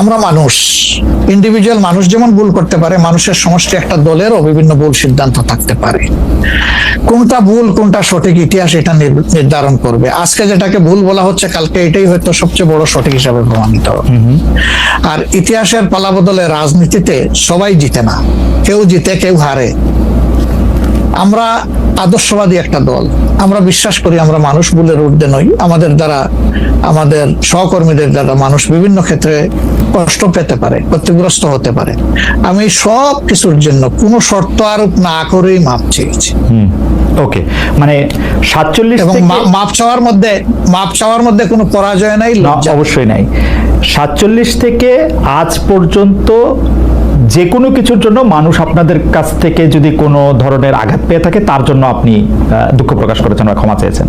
আমরা মানুষ ইন্ডিভিজুয়াল মানুষ যেমন ভুল করতে পারে, মানুষের সমষ্টি একটা দলেরও বিভিন্ন ভুল সিদ্ধান্ত থাকতে পারে। কোনটা ভুল, কোনটা সঠিক ইতিহাস এটা নির্ধারণ করবে। আজকে যেটাকে ভুল বলা হচ্ছে, কালকে এটাই হয়তো সবচেয়ে বড় সঠিক হিসাবে প্রমাণিত। আর ইতিহাসের পালা বদলে রাজনীতিতে সবাই জিতে না, কেউ জিতে, কেউ হারে। আমরা আদর্শবাদী একটা দল। আমরা বিশ্বাস করি আমরা মানুষ ভুলের ঊর্ধ্বে নই। আমাদের দ্বারা আমাদের সহকর্মীদের দ্বারা মানুষ বিভিন্ন ক্ষেত্রে কষ্ট পেতে পারে ক্ষতিগ্রস্ত হতে পারে। আমি সব কিছুর জন্য কোনো শর্ত আরোপ না করেই মাপ চেয়েছি। ওকে। মানে সাতচল্লিশ এবং মাপ চাওয়ার মধ্যে মাপ চাওয়ার মধ্যে কোনো পরাজয় নাই। অবশ্যই নাই। সাতচল্লিশ থেকে আজ পর্যন্ত যে কোনো কিছুর জন্য মানুষ আপনাদের কাছ থেকে যদি কোনো ধরনের আঘাত পেয়ে থাকে তার জন্য আপনি দুঃখ প্রকাশ করেছেন বা ক্ষমা চেয়েছেন।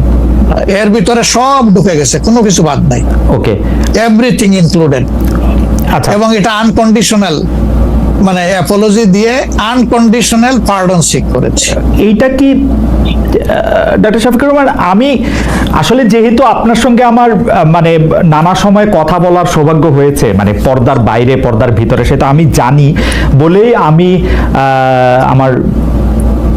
এর ভিতরে সব ঢুকে গেছে কোনো কিছু বাদ নাই। ওকে। এভরিথিং ইনক্লুডেড আচ্ছা। এবং এটা আনকন্ডিশনাল মানে অ্যাপোলজি দিয়ে আনকন্ডিশনাল পার্ডন সিক করেছে। এইটা কি ডক্টর শফিকুর রহমান, আমি আসলে যেহেতু আপনার সঙ্গে আমার মানে নানা সময় কথা বলার সৌভাগ্য হয়েছে মানে পর্দার বাইরে, পর্দার ভিতরে, সেটা আমি জানি বলেই আমি আমার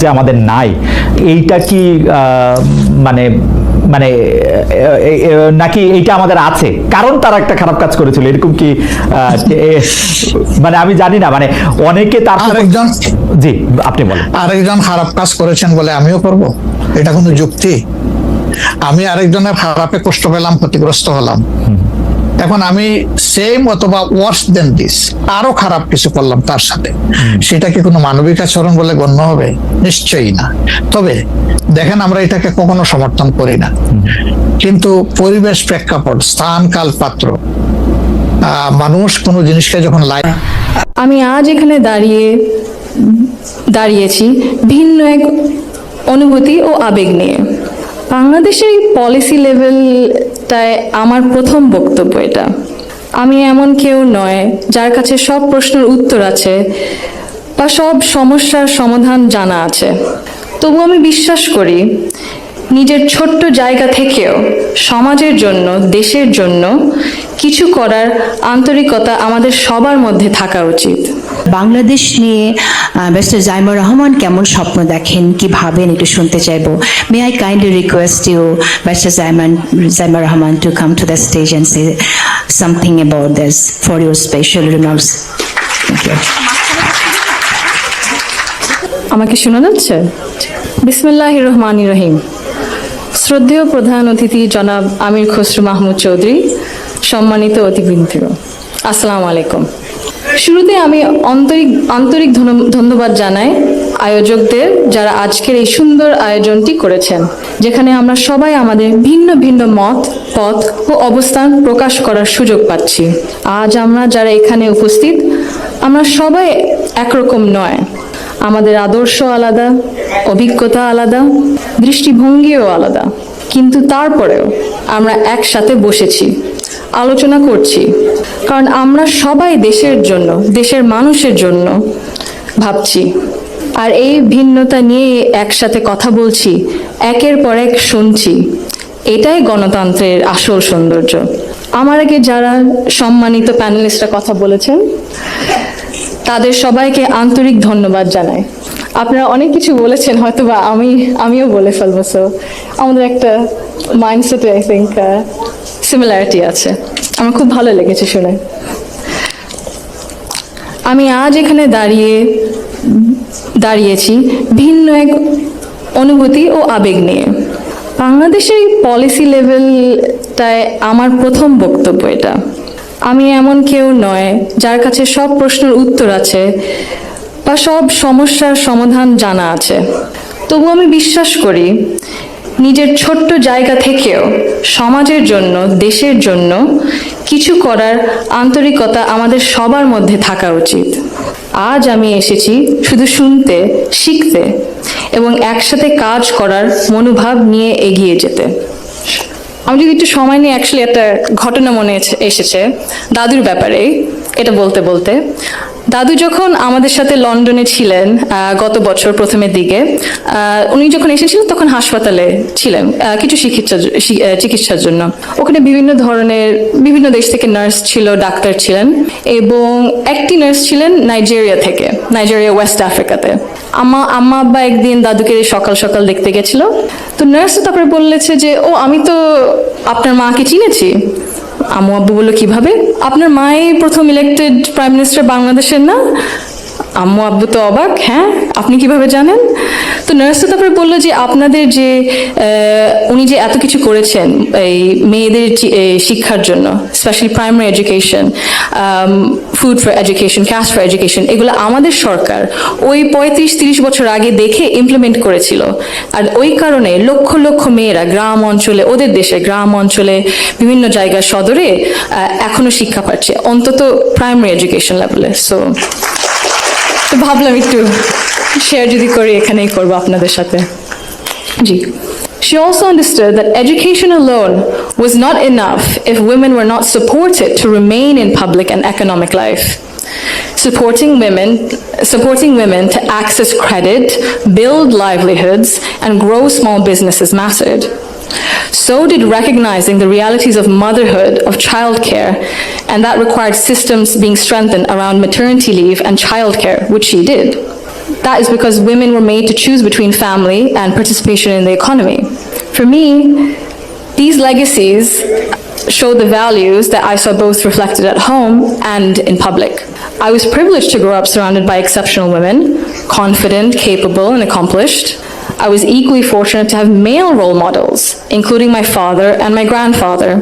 যে আমাদের নাই এইটা কি মানে মানে নাকি এইটা আমাদের আছে? কারণ তারা একটা খারাপ কাজ করেছিল এরকম কি মানে আমি জানি না মানে অনেকে তার আরেকজন জি আপনি বলেন। আরেকজন খারাপ কাজ করেছেন বলে আমিও করব এটা কোনো যুক্তি। আমি আরেকজনের খারাপে কষ্ট পেলাম ক্ষতিগ্রস্ত হলাম। এখন আমি সেম অথবা ওয়ার্স দেন দিস আরও খারাপ কিছু করলাম তার সাথে। সেটা কি কোনো মানবিক আচরণ বলে গণ্য হবে? নিশ্চয়ই না। তবে দেখেন আমরা এটাকে কখনো সমর্থন করি না। কিন্তু পরিবেশ প্রেক্ষাপট স্থান কাল পাত্র মানুষ কোনো জিনিসকে যখন লাই আমি আজ এখানে দাঁড়িয়ে দাঁড়িয়েছি ভিন্ন এক অনুভূতি ও আবেগ নিয়ে। বাংলাদেশের পলিসি লেভেলটায় আমার প্রথম বক্তব্য এটা। আমি এমন কেউ নয় যার কাছে সব প্রশ্নের উত্তর আছে বা সব সমস্যার সমাধান জানা আছে। তবু আমি বিশ্বাস করি, নিজের ছোট্ট জায়গা থেকেও সমাজের জন্য, দেশের জন্য কিছু করার আন্তরিকতা আমাদের সবার মধ্যে থাকা উচিত। বাংলাদেশ নিয়ে মিস্টার জাইমুর রহমান কেমন স্বপ্ন দেখেন, কি ভাবেন, একটু শুনতে চাইব। May I kindly request you mister Zaiman Zaimur Rahman to come to the stage and say something about this for your special remarks আমাকে শোনা যাচ্ছে? বিসমিল্লাহ রহমান রহিম। শ্রদ্ধেয় প্রধান অতিথি জনাব আমির খসরু মাহমুদ চৌধুরী, সম্মানিত অতিবৃন্দ আসসালামু আলাইকুম। শুরুতে আমি আন্তরিক আন্তরিক ধন্যবাদ জানাই আয়োজকদের যারা আজকের এই সুন্দর আয়োজনটি করেছেন, যেখানে আমরা সবাই আমাদের ভিন্ন ভিন্ন মত, পথ ও অবস্থান প্রকাশ করার সুযোগ পাচ্ছি। আজ আমরা যারা এখানে উপস্থিত, আমরা সবাই একরকম নয়। আমাদের আদর্শ আলাদা, অভিজ্ঞতা আলাদা, দৃষ্টিভঙ্গিও আলাদা। কিন্তু তারপরেও আমরা একসাথে বসেছি। আলোচনা করছি। কারণ আমরা সবাই দেশের জন্য, দেশের মানুষের জন্য ভাবছি। আর এই ভিন্নতা নিয়ে একসাথে কথা বলছি, একের পর এক শুনছি। এটাই গণতন্ত্রের আসল সৌন্দর্য। আমার আগে যারা সম্মানিত প্যানেলিস্টরা কথা বলেছেন, তাদের সবাইকে আন্তরিক ধন্যবাদ জানাই। আপনারা অনেক কিছু বলেছেন হয়তো বা আমি, আমিও বলে ফেলব। সো আমাদের একটা মাইন্ডসেটে আই থিঙ্ক সিমিলারিটি আছে। আমার খুব ভালো লেগেছে শুনে। আমি আজ এখানে দাঁড়িয়ে, দাঁড়িয়েছি ভিন্ন এক অনুভূতি ও আবেগ নিয়ে। বাংলাদেশের পলিসি লেভেলটায় আমার প্রথম বক্তব্য এটা। আমি এমন কেউ নয় যার কাছে সব প্রশ্নের উত্তর আছে বা সব সমস্যার সমাধান জানা আছে। তবু আমি বিশ্বাস করি নিজের ছোট্ট জায়গা থেকেও সমাজের জন্য, দেশের জন্য কিছু করার আন্তরিকতা আমাদের সবার মধ্যে থাকা উচিত। আজ আমি এসেছি শুধু শুনতে, শিখতে এবং একসাথে কাজ করার মনোভাব নিয়ে এগিয়ে যেতে। আমি যদি একটু সময় নিয়ে অ্যাকচুয়ালি একটা ঘটনা মনে এসেছে, দাদুর ব্যাপারে, এটা বলতে বলতে। দাদু যখন আমাদের সাথে লন্ডনে ছিলেন গত বছর প্রথমের দিকে উনি যখন এসেছিলেন তখন হাসপাতালে ছিলেন কিছু চিকিৎসা চিকিৎসার জন্য। ওখানে বিভিন্ন ধরনের, বিভিন্ন দেশ থেকে নার্স ছিল, ডাক্তার ছিলেন এবং একটি নার্স ছিলেন নাইজেরিয়া থেকে, নাইজেরিয়া ওয়েস্ট আফ্রিকাতে। আমা আম্মা আব্বা একদিন দাদুকে সকাল সকাল দেখতে গেছিল। তো নার্স তারপরে বললেছে যে, ও, আমি তো আপনার মাকে চিনেছি। আম্মু আব্বু বলল কীভাবে? আপনার মাই প্রথম ইলেক্টেড প্রাইম মিনিস্টার বাংলাদেশের না? আম্মু আব্বু তো অবাক হ্যাঁ? আপনি কীভাবে জানেন? তো নার্স তো তারপরে বলল যে আপনাদের যে উনি যে এত কিছু করেছেন, এই মেয়েদের শিক্ষার জন্য specially primary education food for education cash for education এগুলো আমাদের সরকার ওই পঁয়ত্রিশ, তিরিশ বছর আগে দেখে ইমপ্লিমেন্ট করেছিল। আর ওই কারণে লক্ষ লক্ষ মেয়েরা গ্রাম অঞ্চলে, ওদের দেশে গ্রাম অঞ্চলে, বিভিন্ন জায়গায় সদরে এখনও শিক্ষা পাচ্ছে, অন্তত প্রাইমারি এডুকেশন লেভেলে সো তো ভাবলাম একটু শেয়ার যদি করি এখানেই করবো আপনাদের সাথে জি She also understood that education alone was not enough if women were not supported to remain in public and economic life. Supporting women, supporting women to access credit, build livelihoods, and grow small businesses mattered. So did recognizing the realities of motherhood, of childcare, and that required systems being strengthened around maternity leave and childcare, which she did. That is because women were made to choose between family and participation in the economy. For me, these legacies show the values that I saw both reflected at home and in public. I was privileged to grow up surrounded by exceptional women, confident, capable, and accomplished. I was equally fortunate to have male role models, including my father and my grandfather,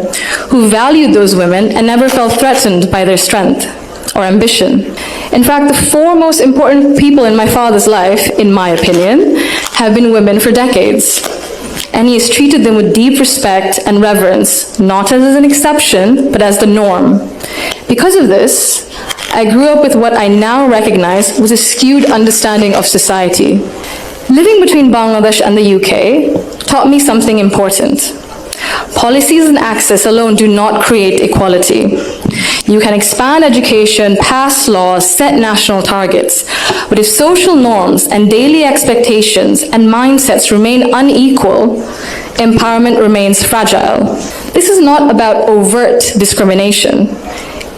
who valued those women and never felt threatened by their strength or ambition. In fact, the four most important people in my father's life, in my opinion, have been women for decades. And he has treated them with deep respect and reverence, not as an exception, but as the norm. Because of this, I grew up with what I now recognize was a skewed understanding of society. Living between Bangladesh and the UK taught me something important. Policies and access alone do not create equality. You can expand education, pass laws, set national targets, but if social norms and daily expectations and mindsets remain unequal, empowerment remains fragile. This is not about overt discrimination.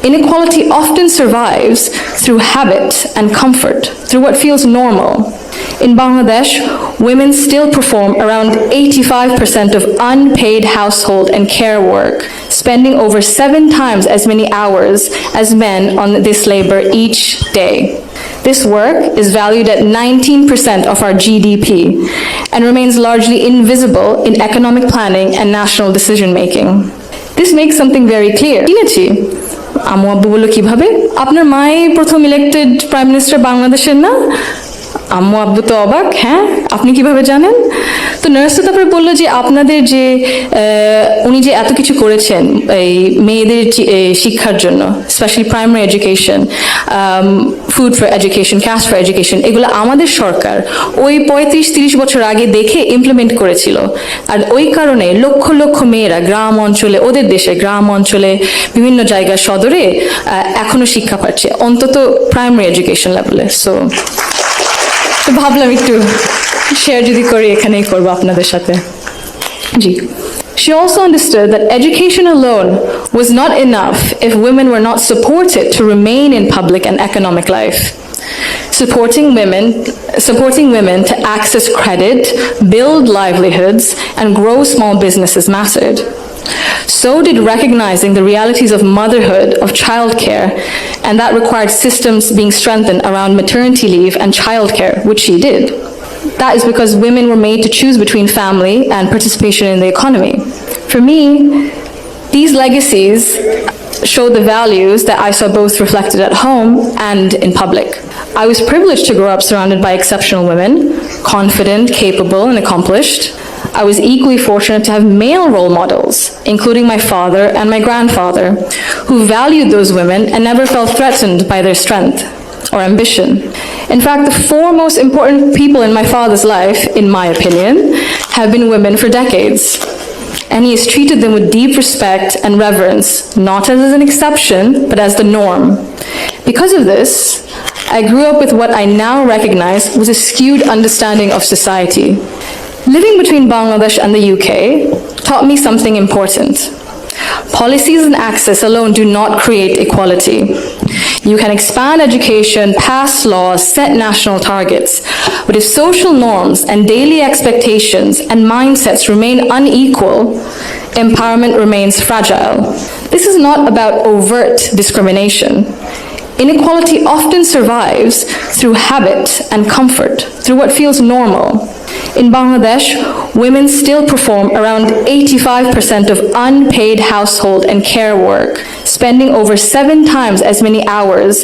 Inequality often survives through habit and comfort, through what feels normal. In Bangladesh, women still perform around 85% of unpaid household and care work, spending over seven times as many hours as men on this labor each day. This work is valued at 19% of our GDP and remains largely invisible in economic planning and national decision-making. This makes something very clear. চিনেছি আম্মু আব্বু বললো কিভাবে আপনার মাই প্রথম elected prime minister বাংলাদেশের না আম্মু আব্বু তো অবাক হ্যাঁ? আপনি কীভাবে জানেন? তো নার্স তো তারপরে বলল যে আপনাদের যে উনি যে এত কিছু করেছেন, এই মেয়েদের শিক্ষার জন্য specially primary education food for education cash for education এগুলো আমাদের সরকার ওই পঁয়ত্রিশ, তিরিশ বছর আগে দেখে ইমপ্লিমেন্ট করেছিল। আর ওই কারণে লক্ষ লক্ষ মেয়েরা গ্রাম অঞ্চলে, ওদের দেশে গ্রাম অঞ্চলে, বিভিন্ন জায়গায় সদরে এখনও শিক্ষা পাচ্ছে, অন্তত প্রাইমারি এডুকেশন লেভেলে সো তো ভাবলাম একটু শেয়ার যদি করি এখানেই করবো আপনাদের সাথে জি She also understood that education alone was not enough if women were not supported to remain in public and economic life. Supporting women, supporting women to access credit, build livelihoods, and grow small businesses mattered. So did recognizing the realities of motherhood, of childcare, and that required systems being strengthened around maternity leave and childcare, which she did. That is because women were made to choose between family and participation in the economy. For me, these legacies show the values that I saw both reflected at home and in public. I was privileged to grow up surrounded by exceptional women, confident, capable, and accomplished. I was equally fortunate to have male role models, including my father and my grandfather, who valued those women and never felt threatened by their strength or ambition. In fact, the four most important people in my father's life, in my opinion, have been women for decades. And he has treated them with deep respect and reverence, not as an exception, but as the norm. Because of this, I grew up with what I now recognize was a skewed understanding of society. Living between Bangladesh and the UK taught me something important. Policies and access alone do not create equality. You can expand education, pass laws, set national targets, but if social norms and daily expectations and mindsets remain unequal, empowerment remains fragile. This is not about overt discrimination. Inequality often survives through habit and comfort, through what feels normal. In Bangladesh, women still perform around 85% of unpaid household and care work, spending over seven times as many hours